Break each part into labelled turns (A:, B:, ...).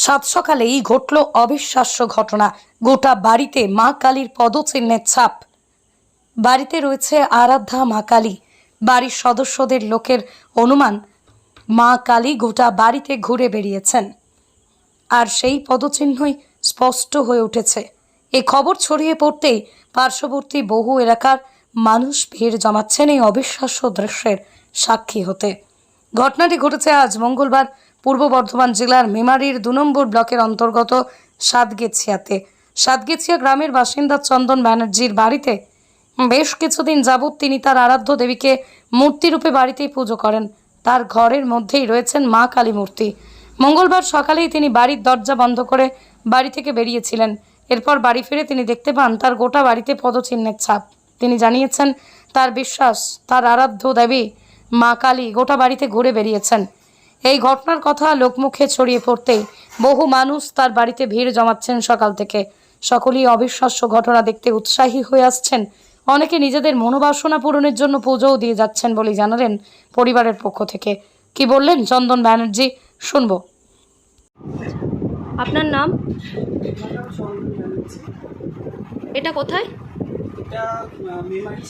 A: সাত সকালেই ঘটল অবিশ্বাস্য ঘটনা। গোটা বাড়িতে মা কালীর পদচিহ্নের ছাপ। বাড়িতে রয়েছে আরাধ্যা মা কালী। বাড়ির সদস্যদের লোকের অনুমান, মা কালী গোটা বাড়িতে ঘুরে বেরিয়েছেন আর সেই পদচিহ্নই স্পষ্ট হয়ে উঠেছে। এই খবর ছড়িয়ে পড়তেই পার্শ্ববর্তী বহু এলাকার মানুষ ভিড় জমাচ্ছেন এই অবিশ্বাস্য দৃশ্যের সাক্ষী হতে। ঘটনাটি ঘটেছে আজ মঙ্গলবার পূর্ব বর্ধমান জেলার মেমারির দু নম্বর ব্লকের অন্তর্গত সাতগেছিয়াতে। সাতগেছিয়া গ্রামের বাসিন্দা চন্দন ব্যানার্জির বাড়িতে বেশ কিছুদিন যাবৎ তিনি তার আরাধ্য দেবীকে মূর্তিরূপে বাড়িতেই পুজো করেন। তার ঘরের মধ্যেই রয়েছেন মা কালী মূর্তি মঙ্গলবার সকালেই তিনি বাড়ির দরজা বন্ধ করে বাড়ি থেকে বেরিয়েছিলেন। এরপর বাড়ি ফিরে তিনি দেখতে পান তার গোটা বাড়িতে পদচিহ্নের ছাপ। তিনি জানিয়েছেন, তার বিশ্বাস, তার আরাধ্য দেবী মা কালী গোটা বাড়িতে ঘুরে বেরিয়েছেন। এই ঘটনার কথা লোকমুখে ছড়িয়ে পড়তেই বহু মানুষ তার বাড়িতে ভিড় জমাচ্ছেন সকাল থেকে। সকলেই অবিশ্বাস্য ঘটনা দেখতে উৎসাহী হয়ে আসছেন। অনেকে নিজেদের মনোবাসনা পূরণের জন্য পুজোও দিয়ে যাচ্ছেন বলে জানালেন পরিবারের পক্ষ থেকে। কি বললেন চন্দন ব্যানার্জি? শুনব।
B: আপনার নাম? এটা কোথায়?
C: এটা মেমারি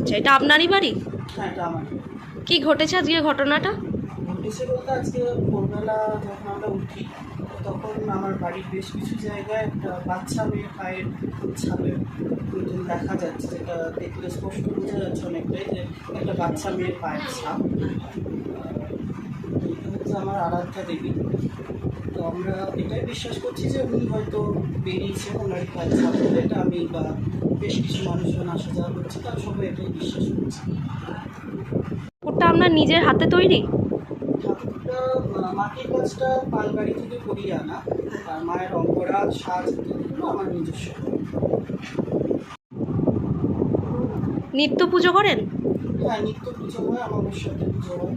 B: আচ্ছা এটা আপনারই বাড়ি?
C: হ্যাঁ এটা আমার
B: কি ঘটেছে আজকে ঘটনাটা?
C: ঘটেছে বলতে আজকে ভোরবেলা যখন আমরা উঠি, তখন আমার বাড়ির বেশ কিছু জায়গায় একটা বাচ্চা মেয়ের পায়ের ছাপে দেখা যাচ্ছে, যেটা দেখলে স্পষ্ট বোঝা যাচ্ছে অনেকটাই যে একটা বাচ্চা মেয়ের পায়ের ছাপ। হচ্ছে আমার আরাধ্যা দেবী। তো আমরা এটাই বিশ্বাস করছি যে উনি হয়তো বেরিয়েছে ওনার পায়ের ছাপ বলে এটা আমি বা বেশ কিছু মানুষজন আসা যাওয়া করছি, তার সবাই এটাই বিশ্বাস করছি।
B: ওটা আপনার নিজের হাতে তৈরি?
C: ঠাকুরটা আহ, মাটির কাজটা পালবাড়ি থেকে করিয়ে আনা। আর মায়ের অঙ্গরাজ সাজ আমার নিজস্ব।
B: নিত্য পুজো করেন?
C: হ্যাঁ নিত্য পুজো হয় আমার সাথে পুজো হয়।